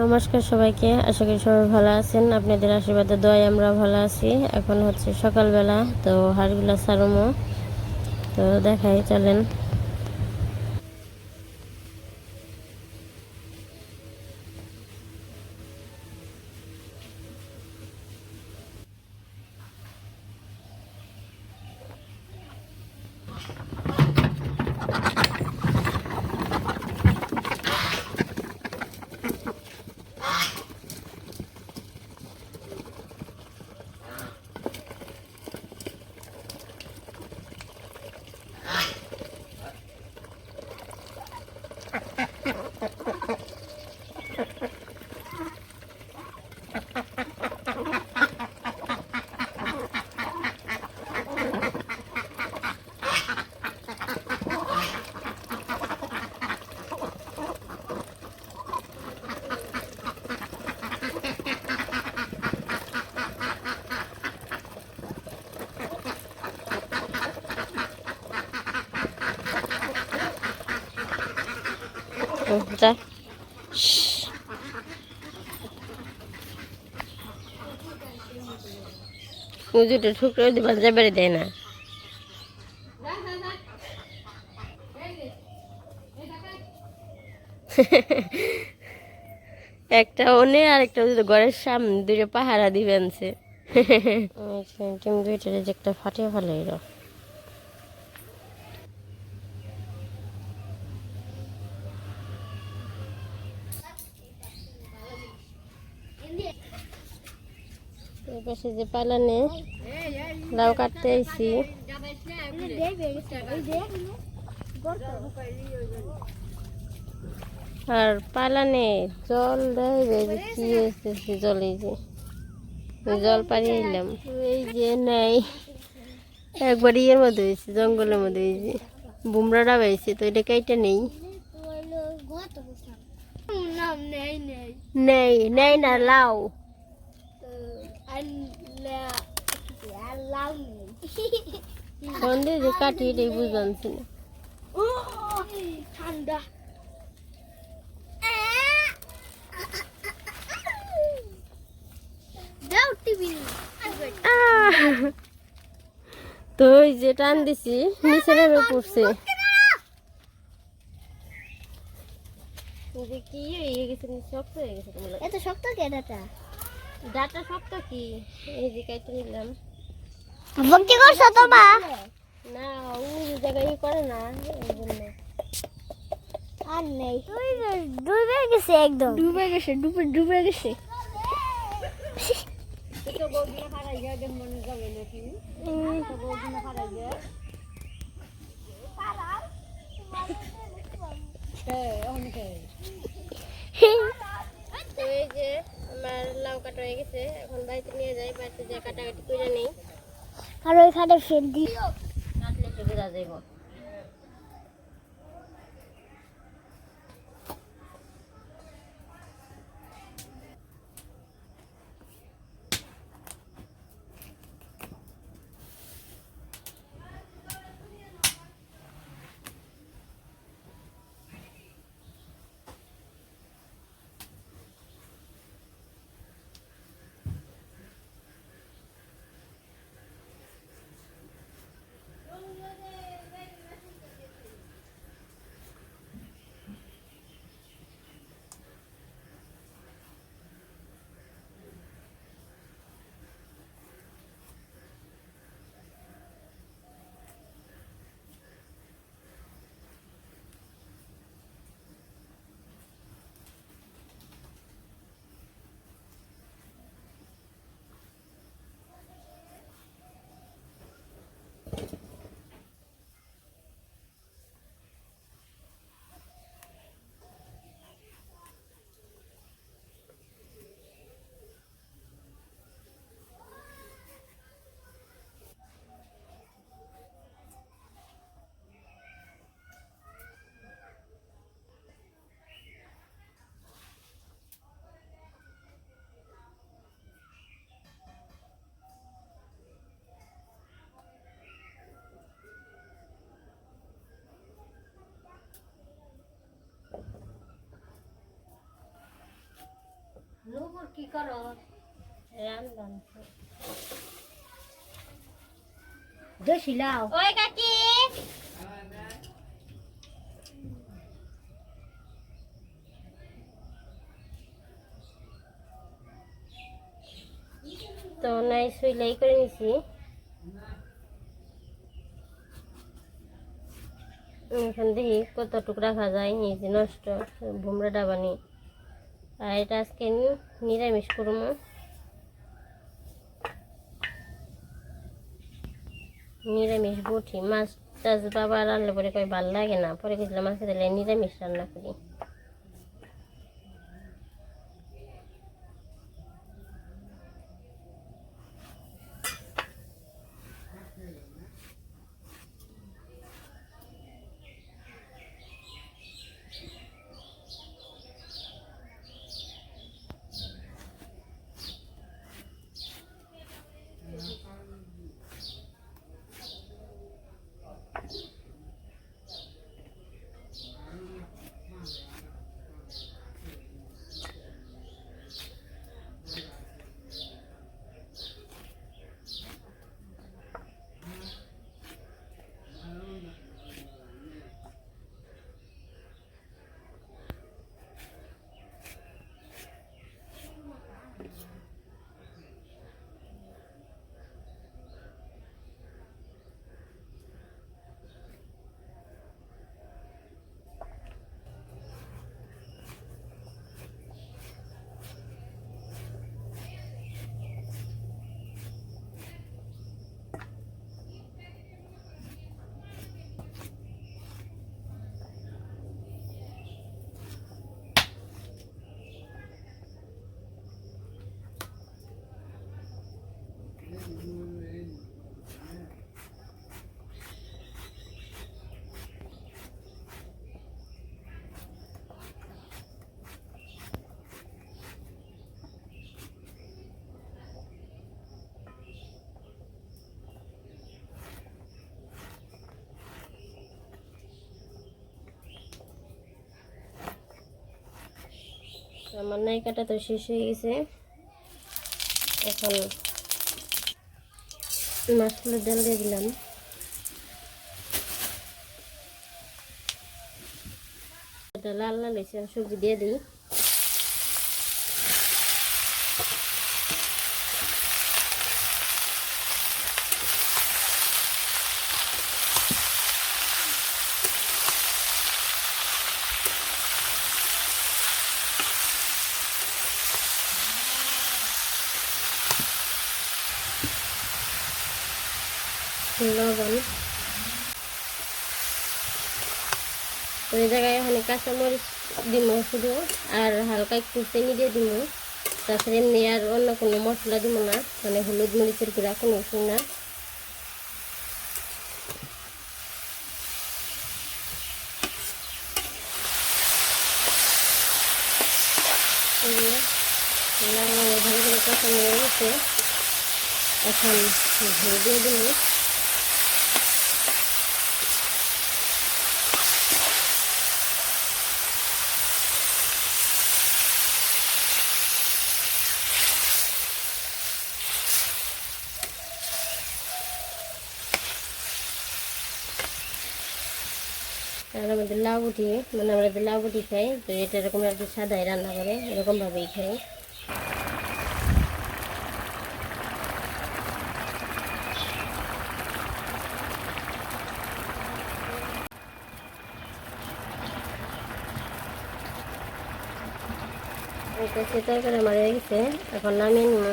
নমস্কার সবাইকে, আশা করি সবাই ভালো আছেন। আপনাদের আশীর্বাদে দোয়াই আমরা ভালো আছি। এখন হচ্ছে সকালবেলা, তো হাড়গুলা সারমো। তো দেখাই, চলেন। যা। মুজুটা ঠুকরে দেয় না। একটা ওনে আর একটা ঘরের সামনে দুটো পাহারা দিবেন সে দুইটারে যে একটা ফাটিয়ে ফেলে এরা পাশে যে পালানে লাউ কাটতে আইছি। আর পালানে জল দেয় কি হয়েছে জল এই যে জল পাড়িয়ে এলাম এই যে নাই একবার ইয়ের মধ্যে হয়েছে জঙ্গলের মধ্যে যে বুমরাটা হয়েছে তো এটা কাইটা নেই। নেই নেই না লাউ। সন্ধে যে কাটি এটাই বুঝানছি না ঠান্ডা! তো ওই যে টান দিছি নিচে নেমে পড়ছে। যে কি হয়ে গেছে শক্ত হয়ে গেছে এত শক্ত কে ডাটা শক্ত কি? এই যে কাইতে নিলাম। ভক্তি করছ তো মা না ও জায়গায় ই করে না এই জন্য আর নেই। ডুবে গেছে একদম। ডুবে গেছে ডুবে ডুবে গেছে। তো এই যে আমার লাউ কাটা হয়ে গেছে এখন বাড়িতে নিয়ে যাই বাড়িতে যে কাটাকাটি করে নেই। আর ওইখানে ফেল দিই। কাটলে সুবিধা যাইব নুপুর কি করো? দেশি লাউ ওই কাকি! তো নাই শুইলাই করে নিছি। এখন দেখি কতটুকু রাখা যায় যে নষ্ট ভুমরা ডাবানি। আর এটা আজকে আমি নিরামিষ করব নিরামিষ বটি। মাছ টাছ বাবা রান্না করে কই ভালো লাগে না। পরে গেছিলাম মাছ দিলে নিরামিষ রান্না করি। আমার নাইকাটা তো শেষ হয়ে গেছে। এখন মাছগুলো জল দিয়ে দিলাম। লাল লাল সবজি দিয়ে দিই। লবণ তো জায়গায় ওখানে কাঁচামরিচ দিব শুধু, আর হালকা একটু চিনি দিয়ে দিব। তাছাড়া এমনি আর অন্য কোনো মশলা দিব না মানে হলুদ মরিচের গুঁড়া, কোনো কিছু না। ভালো করে কাঁচামরিচ এখন ঘুরে দিয়ে দিব আর আমাদের লাউ মানে আমরা যে খাই, তো এটা এরকম আর কি সাদাই রান্না করে, এরকমভাবেই খাই। এটা আমার হয়ে গেছে, এখন নামিয়ে নিব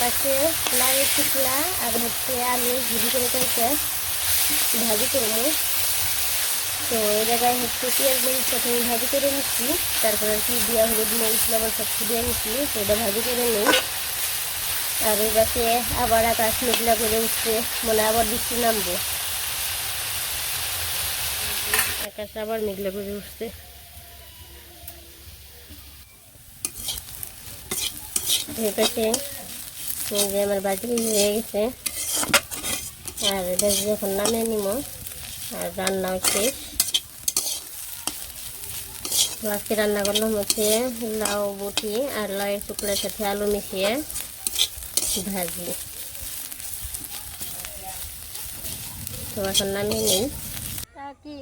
পাশে লাউয়ের শুকলা আর হচ্ছে আলু ভুজি করে কয়েকটা ভাজি করব তো এই জায়গায় হচ্ছে পেঁয়াজ মরিচ প্রথমে ভাজি করে নিচ্ছি, তারপর আর কি দিয়া হলুদ মরিচ, লবণ সব দিয়ে নিচ্ছি, তো এটা ভাজি করে নিই। আর ওই পাশে আবার আকাশ মেঘলা করে উঠছে মানে আবার বৃষ্টি নামবো। আকাশ আবার মেঘলা করে উঠছে। এই পাশে এই যে আমার বাটি হয়ে গেছে। আর এটা যখন নামিয়ে নিব আর রান্নাও শেষ। আজকে রান্না করলাম হচ্ছে লাউ বটি আর লাউয়ের টুকরার সাথে আলু মিশিয়ে ভাজি। তো এখন নামিয়ে নিই। কি?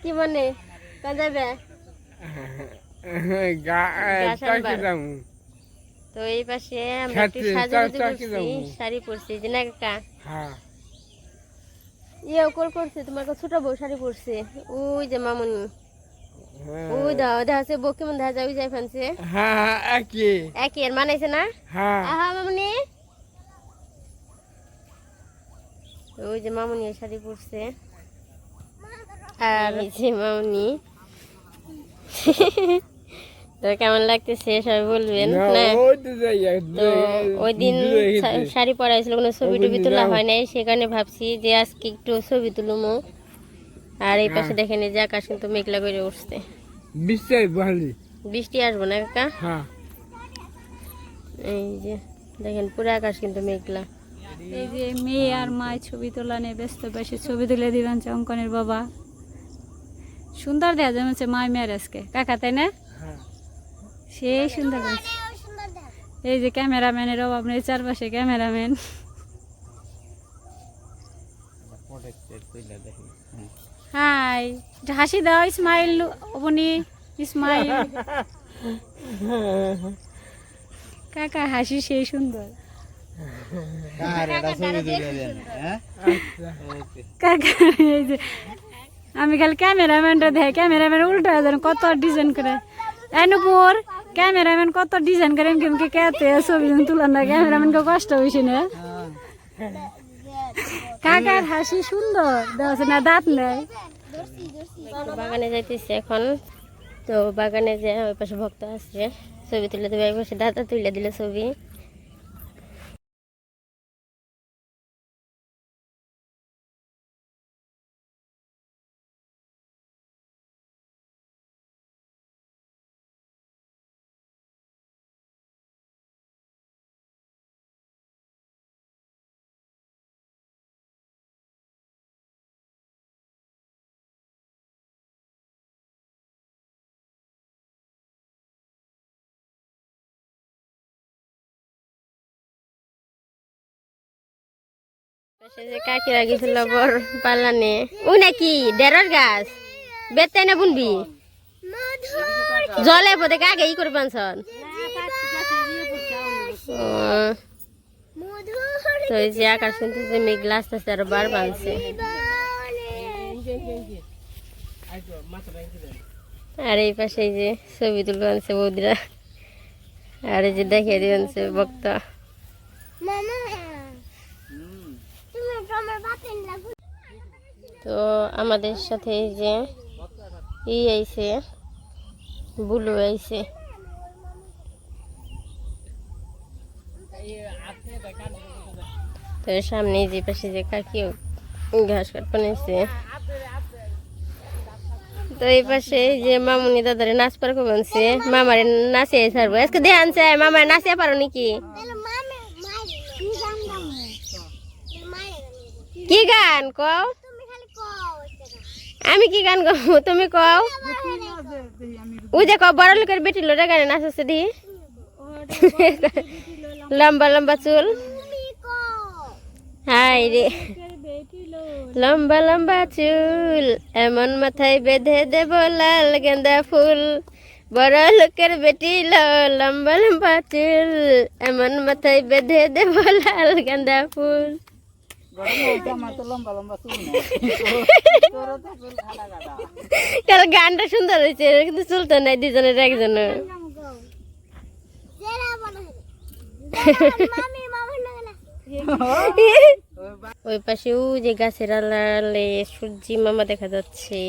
কি মনে? কাজ যাবে? গাছ আনবার। তো এই পাশে আমরা একটু কি করছি শাড়ি পরছি যে না কাকা? হ্যাঁ। ইয়ে কর করছে তোমার ছোট বউ শাড়ি পরছে। ওই যে মামুনি। ওই দাও দেখা আছে বউ কেমন দেখা যায় ওই যাই ফেনছে। হ্যাঁ একই একই আর মানাইছে না? হ্যাঁ। আহা মামুনি। ওই যে মামুনি এই শাড়ি পরছে। আর এই যে মামুনি। তো কেমন লাগতেছে? সবাই বলবেন না তো ওই দিন শাড়ি পরাইছিল কোনো ছবি টবি তোলা হয় নাই সেখানে ভাবছি যে আজকে একটু ছবি তুলুমো। আর এই পাশে দেখেন যে আকাশ কিন্তু মেঘলা করে উঠছে। বৃষ্টি আসব না কাকা? হ্যাঁ। এই যে দেখেন পুরো আকাশ কিন্তু মেঘলা। এই যে মেয়ে আর মা ছবি তোলা নিয়ে ব্যস্ত বেশি ছবি তুলে দিবেন অঙ্কনের বাবা। সুন্দর দেখা যায় হচ্ছে মা মেয়ের আজকে। কাকা তাই না? হ্যাঁ। সেই সুন্দর। এই যে ক্যামেরাম্যানের অভাব নেই চারপাশে ক্যামেরাম্যান। হাই হাসি দাও স্মাইল অবনি স্মাইল কাকা হাসি সেই সুন্দর। কাকা এই যে আমি খালি ক্যামেরাম্যানটা দেখে ক্যামেরাম্যান উল্টা যেন কত ডিজাইন করে। এনুপুর ক্যামেরাম্যান কত ডিজাইন করেন কেমকে কেতে ছবি তুলেন না? ক্যামেরাম্যানকে কষ্ট হয়েছে না? কাকার হাসি সুন্দর। দেওয়া না, দাঁত নেই? বাগানে যাইতেছি এখন। তো বাগানে যে ওই পাশে ভক্ত আসছে ছবি তুলে দেবে ওই পাশে দাদা তুলে দিলে ছবি। যে কাকিরা গেছিল বর পালানে ও নাকি? ডেরার গাছ। বেতে না বুনবি? জলে পদে কাকে ই করে পানছন তো এই যে আকাশ কিন্তু যে মেঘলা আস্তে আস্তে আরও বার বানছে। আর এই পাশে যে ছবি তুলে আনছে বৌদিরা। আর এই যে দেখিয়ে দিয়ে আনছে বক্তা। তো আমাদের সাথে এই যে ই আইছে বুলু আইছে। তো সামনে যে পাশে যে কাকি ঘাস কাট বানাইছে। তো এই পাশে যে মামুনি দাদারে নাচ পার করছে মামারে নাচে ছাড়বো। আজকে দিয়ে আনছে মামারে নাচে পারো নাকি? কি গান কও? আমি কি গান গাবো? তুমি কও। ওই যে কও, বড় লোকের বেটি লোটা গানে নাচছে দি লম্বা লম্বা চুল। হাই রে। লম্বা লম্বা চুল, এমন মাথায় বেঁধে দেব লাল গেন্দা ফুল। বড় লোকের বেটি লম্বা লম্বা চুল, এমন মাথায় বেঁধে দেব লাল গেন্দা ফুল। কারণ গানটা সুন্দর হয়েছে কিন্তু চুলতো নাই, দুজনের একজনের। ওই পাশেও যে গাছের আড়ালে সূর্যি মামা দেখা যাচ্ছে।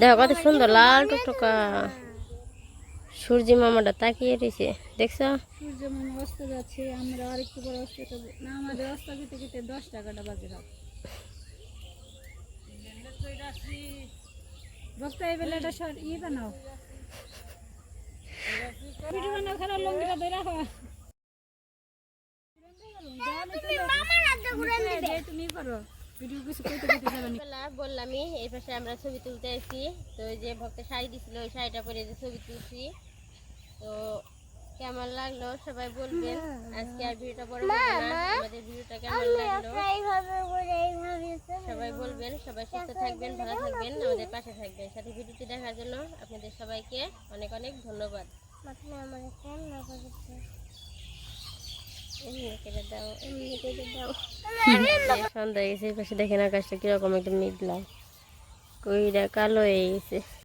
দেখো কত সুন্দর, লাল টুকটুকা। সূর্যি মামাটা তাকিয়ে রয়েছে দেখছ? সূর্য মামা অস্ত যাচ্ছে আমরা আরেকটু পরে অস্ত যাব না আমাদের অস্ত যেতে যেতে দশ টাকাটা বাজে রাত বস্তা এই বেলাটা সর ই বানাও। ভিডিও বানাও খারাপ লঙ্গিটা ধরে রাখো তুমি করো। ভিডিও কিছু কইতে কইতে যাবে না। বেলা বললামই এই পাশে আমরা ছবি তুলতে এসেছি তো ওই যে ভক্তের শাড়ি দিছিল ওই শাড়িটা পরে যে ছবি তুলছি। তো কেমন লাগল? সবাই বলবেন। আজকে আর ভিডিওটা বড় আমাদের ভিডিওটা কেমন লাগল? সবাই বলবেন সবাই সুস্থ থাকবেন ভালো থাকবেন আমাদের পাশে থাকবেন। সাথে ভিডিওটি দেখার জন্য আপনাদের সবাইকে অনেক অনেক ধন্যবাদ। সন্ধ্যা হয়ে গেছে পাশে দেখেন আকাশটা কীরকম একটা মেঘলা। কইরা কালো হয়ে গেছে।